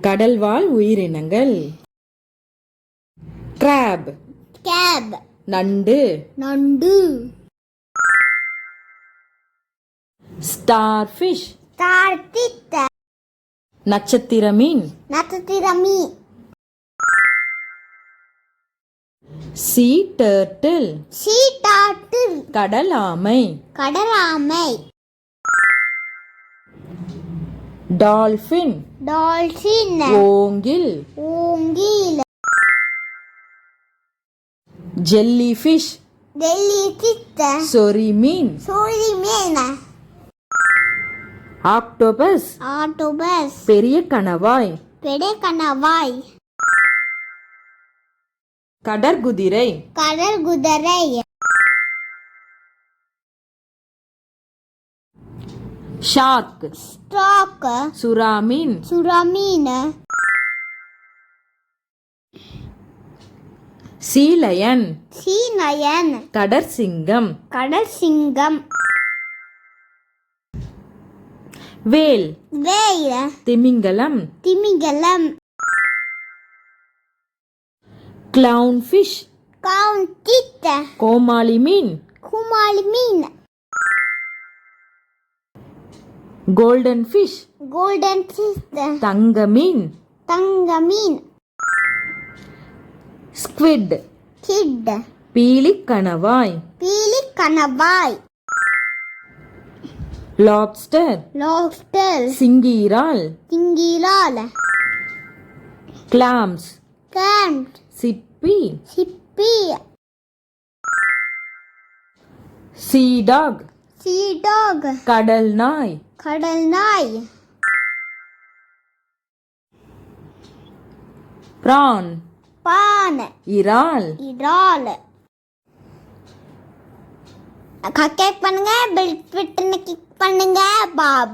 கடல்வாழ் உயிரினங்கள். Graph gap நண்டு. நண்டு. ஸ்டார் ஃபிஷ் கார்த்தித்த நட்சத்திர மீன் நட்சத்திரமி சீ டர்ட்டில் சீட்டாட்டு கடலாமை கடலாமை டால்பின் டால்பின் ஓங்கில் ஓங்கில் ஜெல்லி ஃபிஷ் டெல்லி சித்த சொறி மீன் சோழி மேன ஆக்டோபஸ் ஆட்டோபஸ் பெரிய கணவாய். பெடை கணவாய் கடற்குதிரை கடல் ஷார்க் ஸ்டாக் சுறா மீன் சுறமீன் சீலயன் சீனயன் கடற்சிங்கம் கடல் சிங்கம் வேல் வேல திமிங்கலம் திமிங்கலம் கிளவுன் ஃபிஷ் கவுண்டித்த கோமாளி மீன் குமாலி மீன் கோல்டன் ஃபிஷ் கோல்டன் சிஸ்ட தங்க மீன் தங்க மீன் ஸ்குவிட் கிட் பீலி கணவாய் பீலி கணவாய் லாப்ஸ்டர் லாப்ஸ்டர் சிங்கீரால். திங்கிலால் கிளாம்ஸ் கேம்ப் சிப்பி. சிப்பி சீடாக் சீடாக் கடல் நாய். கடல் நாய். பிரான். பான். இறால். இறால். கக்கெட் பண்ணுங்க பெல் பட்டனை கிளிக் பண்ணுங்க பாப்